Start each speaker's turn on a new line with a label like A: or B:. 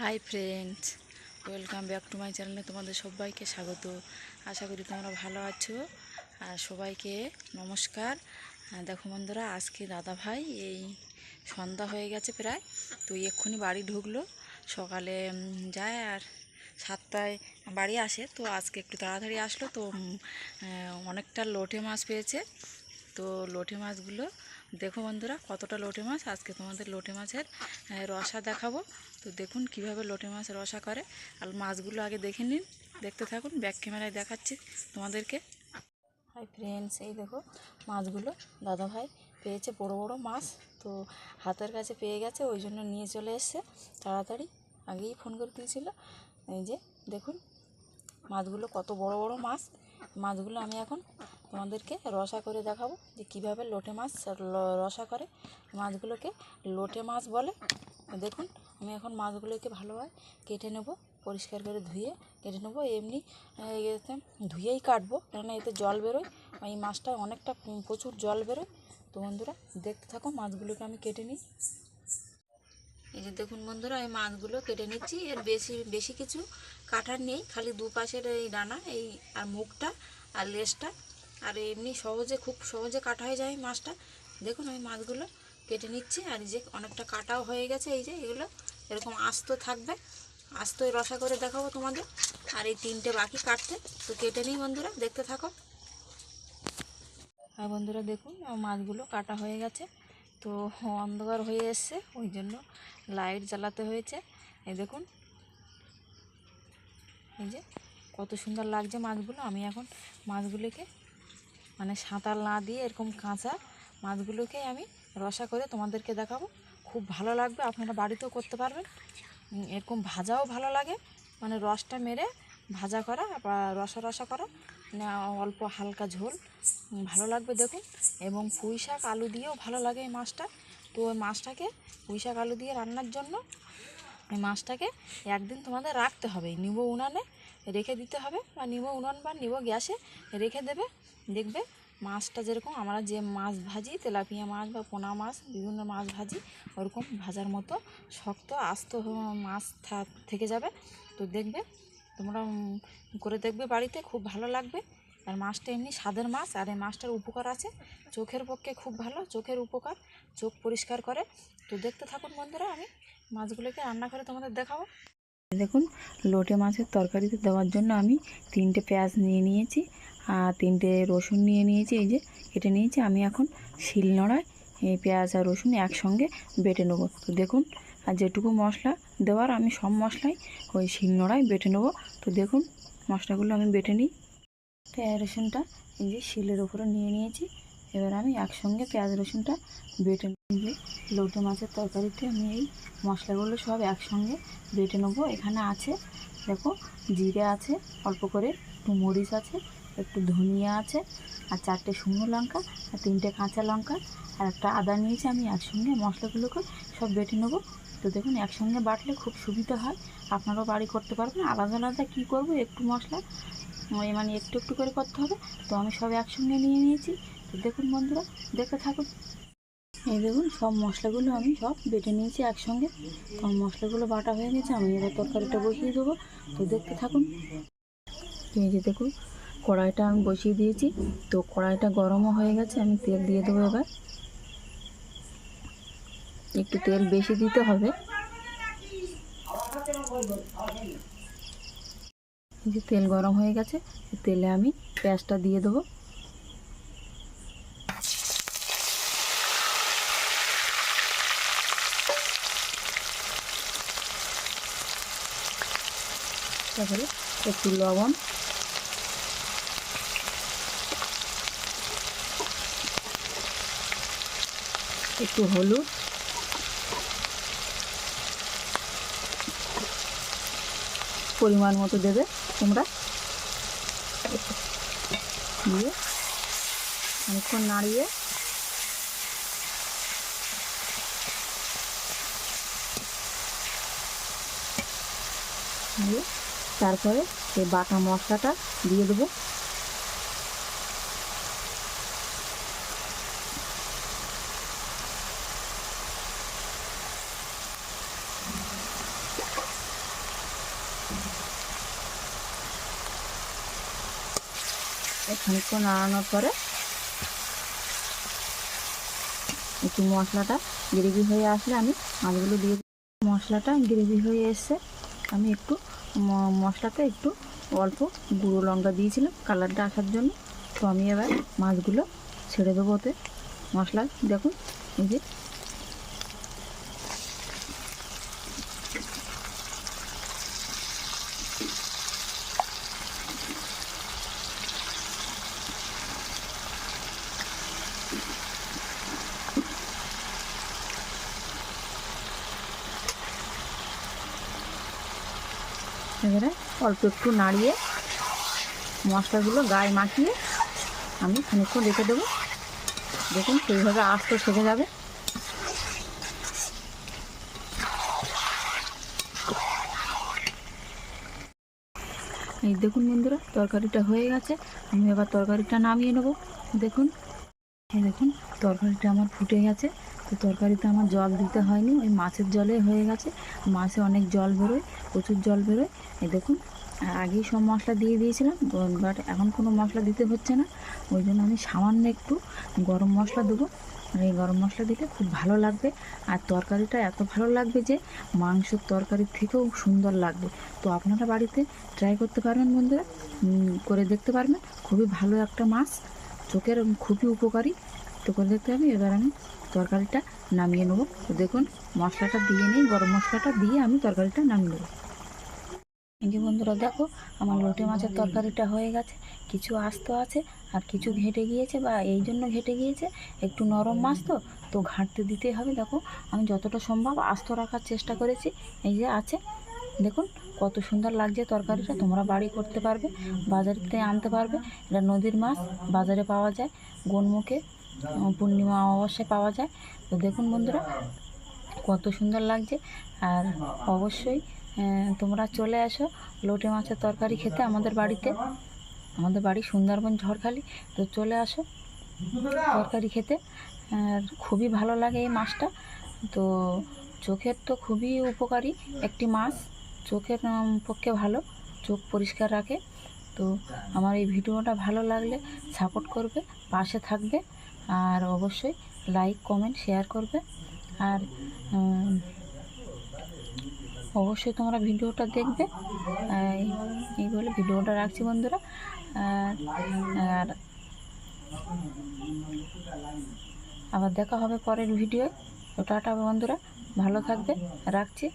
A: Hi friends welcome back to my চ্যানেলে তোমাদের সবাইকে স্বাগত। আশা করি তোমরা ভালো আছো। আর সবাইকে নমস্কার। দেখো বন্ধুরা, আজকে দাদা ভাই এই সন্ধ্যা হয়ে গেছে প্রায়। তো এক্ষুনি বাড়ি ঢুকলো। সকালে যায় আর সাতটায় বাড়ি আসে। তো আজকে একটু তাড়াতাড়ি আসলো। তো অনেকটা লোটে মাছ পেয়েছে। তো লোটে মাছগুলো, দেখো বন্ধুরা, কতটা লোটে মাছ। আজকে তোমাদের লোটে মাছের রসা দেখাবো। তো দেখুন কীভাবে লোটে মাছ রসা করে। আর মাছগুলো আগে দেখে নিন, দেখতে থাকুন ব্যাক ক্যামেরায় দেখাচ্ছি তোমাদেরকে। হাই ফ্রেন্ডস এই দেখো মাছগুলো। দাদা ভাই পেয়েছে বড় বড় মাছ, তো হাতের কাছে পেয়ে গেছে, ওই জন্য নিয়ে চলে এসছে। তাড়াতাড়ি আগেই ফোন করে দিয়েছিল। এই যে দেখুন, মাছগুলো কত বড় বড় মাছ। মাছগুলো আমি এখন তোমাদেরকে রসা করে দেখাবো যে কীভাবে লোটে মাছ রসা করে। মাছগুলোকে লোটে মাছ বলে। দেখুন আমি এখন মাছগুলোকে ভালোভাবে কেটে নেব, পরিষ্কার করে ধুয়ে কেটে নেব। এমনি এতে ধুয়েই কাটবো, কেননা এতে জল বেরোয়। এই মাছটা অনেকটা প্রচুর জল বেরোয়। তো বন্ধুরা, দেখতে থাকো, মাছগুলোকে আমি কেটে নিই। এই যে দেখুন বন্ধুরা, এই মাছগুলো কেটে নিচ্ছি। এর বেশি বেশি কিছু কাটার নেই, খালি দুপাশের এই ডানা, এই আর মুখটা আর লেজটা। আর এমনি সহজে, খুব সহজে কাটা হয়ে যায় মাছটা। দেখুন, আমি মাছগুলো কেটে নিচ্ছি, আর যে অনেকটা কাটাও হয়ে গেছে। এই যে এগুলো এরকম আস্ত থাকবে। আস্তই রসা করে দেখাবো তোমাদের। আর এই তিনটে বাকি কাটতে। তো কেটে নিই বন্ধুরা, দেখতে থাকো। আর বন্ধুরা দেখুন মাছগুলো কাটা হয়ে গেছে। তো অন্ধকার হয়ে এসছে, ওই জন্য লাইট জ্বালাতে হয়েছে। এই দেখুন, এই যে কত সুন্দর লাগছে মাছগুলো। আমি এখন মাছগুলোকে মানে সাঁতার না দিয়ে এরকম কাঁচা মাছগুলোকে আমি রসা করে তোমাদেরকে দেখাবো। খুব ভালো লাগবে, আপনারা বাড়িতেও করতে পারবেন। এরকম ভাজাও ভালো লাগে। মানে রসটা মেরে ভাজা করা, বা রসা রসা করা অল্প হালকা ঝোল। ভালো লাগবে দেখুন। এবং পুঁই শাক, আলু দিয়েও ভালো লাগে এই মাছটা। তো ওই মাছটাকে, পুঁই শাক, আলু দিয়ে রান্নার জন্য এই মাছটাকে একদিন তোমাদের রাখতে হবে। নিবো উনানে রেখে দিতে হবে, বা নিবো উনান বা নিবো গ্যাসে রেখে দেবে, দেখবে মাছটা যেরকম, আমরা যে মাছ ভাজি, তেলাপিয়া মাছ বা পোনা মাছ, বিভিন্ন মাছ ভাজি, ওরকম ভাজার মতো শক্ত, আস্ত মাছ থেকে যাবে। তো দেখবে, তোমরা করে দেখবে বাড়িতে, খুব ভালো লাগবে। আর মাছটা এমনি স্বাদের মাছ, আর এই মাছটার উপকার আছে। চোখের পক্ষে খুব ভালো, চোখের উপকার, চোখ পরিষ্কার করে। তো দেখতে থাকুন বন্ধুরা, আমি মাছগুলোকে রান্না করে তোমাদের দেখাবো। দেখুন, লোটে মাছের তরকারিতে দেওয়ার জন্য আমি তিনটে পেঁয়াজ নিয়ে নিয়েছি। আর তিনটে রসুন নিয়ে নিয়েছি, এই যে কেটে নিয়েছি। আমি এখন শিলনোড়ায়, এই পেঁয়াজ আর রসুন একসঙ্গে বেটে নেব। তো দেখুন, আর যেটুকু মশলা দেওয়ার, আমি সব মশলাই ওই শিলনোড়ায় বেটে নেব। তো দেখুন, মশলাগুলো আমি বেটে নিই। পেঁয়াজ রসুনটা এই যে শিলের ওপরে নিয়ে নিয়েছি। এবার আমি একসঙ্গে পেঁয়াজ রসুনটা বেটে নিয়ে লোটে মাছের তরকারিতে আমি এই মশলাগুলো সব একসঙ্গে বেটে নেব। এখানে আছে, দেখো, জিরে আছে, অল্প করে একটু মরিচ আছে একটু ধনিয়া আছে, আর চারটে শুকনো লঙ্কা, আর তিনটে কাঁচা লঙ্কা, আর একটা আদা নিয়েছি আমি একসঙ্গে, মশলাগুলোকে সব বেটে নেব। তো দেখুন, একসঙ্গে বাটলে খুব সুবিধা হয়। আপনারাও বাড়ি করতে পারবেন। আলাদা আলাদা কী করব, একটু মশলা মানে একটু একটু করে করতে হবে। তো আমি সব একসঙ্গে নিয়ে নিয়েছি। তো দেখুন বন্ধুরা, দেখতে থাকুন। এই দেখুন, সব মশলাগুলো আমি সব বেটে নিয়েছি একসঙ্গে। তো মশলাগুলো বাটা হয়ে গেছে, আমি এবার তরকারিটা বসিয়ে দেবো। তো দেখতে থাকুন। এই যে দেখুন কড়াইটা আমি বসিয়ে দিয়েছি। তো কড়াইটা গরমও হয়ে গেছে, আমি তেল দিয়ে দেবো এবার। একটু তেল বেশি দিতে হবে। যে তেল গরম হয়ে গেছে, তেলে আমি পেঁয়াজটা দিয়ে দেবো। তারপরে একটু লবণ একটু হলুদ। পরিমাণ মতো দেবে তোমরা। দিয়ে অনেকক্ষণ নাড়িয়ে দিয়ে তারপরে এই বাটা মশলাটা দিয়ে দেবো। খানিকক্ষণ নাড়ানোর পরে একটু মশলাটা গ্রেভি হয়ে আসলে আমি মাছগুলো দিয়ে। মশলাটা গ্রেভি হয়ে এসছে। আমি একটু মশলাতে একটু অল্প গুঁড়ো লঙ্কা দিয়েছিলাম কালারটা আসার জন্য। তো আমি এবার মাছগুলো ছেড়ে দেবো ওতে। মশলা দেখুন, এই যে এবারে অল্প একটু নাড়িয়ে মশলাগুলো গায়ে মাখিয়ে আমি খানিকক্ষণ রেখে দেবো। দেখুন সেইভাবে আস্ত সেকে যাবে। এই দেখুন বন্ধুরা, তরকারিটা হয়ে গেছে। আমি এবার তরকারিটা নামিয়ে নেব। দেখুন দেখুন, তরকারিটা আমার ফুটে গেছে। তো তরকারিতে আমার জল দিতে হয়নি ওই মাছের জলে হয়ে গেছে। মাছে অনেক জল বেরোয়, প্রচুর জল বেরোয়। এই দেখুন, আগেই সব মশলা দিয়ে দিয়েছিলাম, বাট এখন কোনো মশলা দিতে হচ্ছে না। ওই জন্য আমি সামান্য একটু গরম মশলা দেবো। এই গরম মশলা দিলে খুব ভালো লাগবে। আর তরকারিটা এত ভালো লাগবে যে, মাংসের তরকারির থেকেও সুন্দর লাগবে। তো আপনারা বাড়িতে ট্রাই করতে পারবেন বন্ধুরা। করে দেখতে পারবেন। খুবই ভালো একটা মাছ। চোখের খুবই উপকারী। তো করে দেখতে হবে, এবার আমি তরকারিটা নামিয়ে নেব। তো দেখুন মশলাটা দিয়ে নিই গরম মশলাটা দিয়ে আমি তরকারিটা নামিয়ে নেব। যে বন্ধুরা দেখো আমার লোটে মাছের তরকারিটা হয়ে গেছে। কিছু আস্ত আছে আর কিছু ঘেটে গিয়েছে বা এই জন্য ঘেটে গিয়েছে। একটু নরম মাছ তো তো ঘাঁটতে দিতে হবে। দেখো আমি যতটা সম্ভব আস্ত রাখার চেষ্টা করেছি। এই যে আছে দেখুন কত সুন্দর লাগছে তরকারিটা। তোমরা বাড়ি করতে পারবে বাজারতে আনতে পারবে। এটা নদীর মাছ বাজারে পাওয়া যায়। গোনমুখে উম, পূর্ণিমা অমাবস্যায় পাওয়া যায়। তো দেখুন বন্ধুরা, কত সুন্দর লাগছে। আর অবশ্যই তোমরা চলে আসো লোটে মাছের তরকারি খেতে আমাদের বাড়িতে। আমাদের বাড়ি সুন্দরবন ঝড়খালি। তো চলে আসো তরকারি খেতে। আর খুবই ভালো লাগে এই মাছটা। তো চোখের তো খুবই উপকারী একটি মাছ। চোখের পক্ষে ভালো। চোখ পরিষ্কার রাখে। তো আমার এই ভিডিওটা ভালো লাগলে সাপোর্ট করবে, পাশে থাকবে। আর অবশ্যই লাইক কমেন্ট শেয়ার করবে। আর অবশ্যই তোমরা ভিডিওটা দেখবে। এই- বলে ভিডিওটা রাখছি বন্ধুরা। আর আবার দেখা হবে পরের ভিডিও টাটা বন্ধুরা, ভালো থাকবে, রাখছি।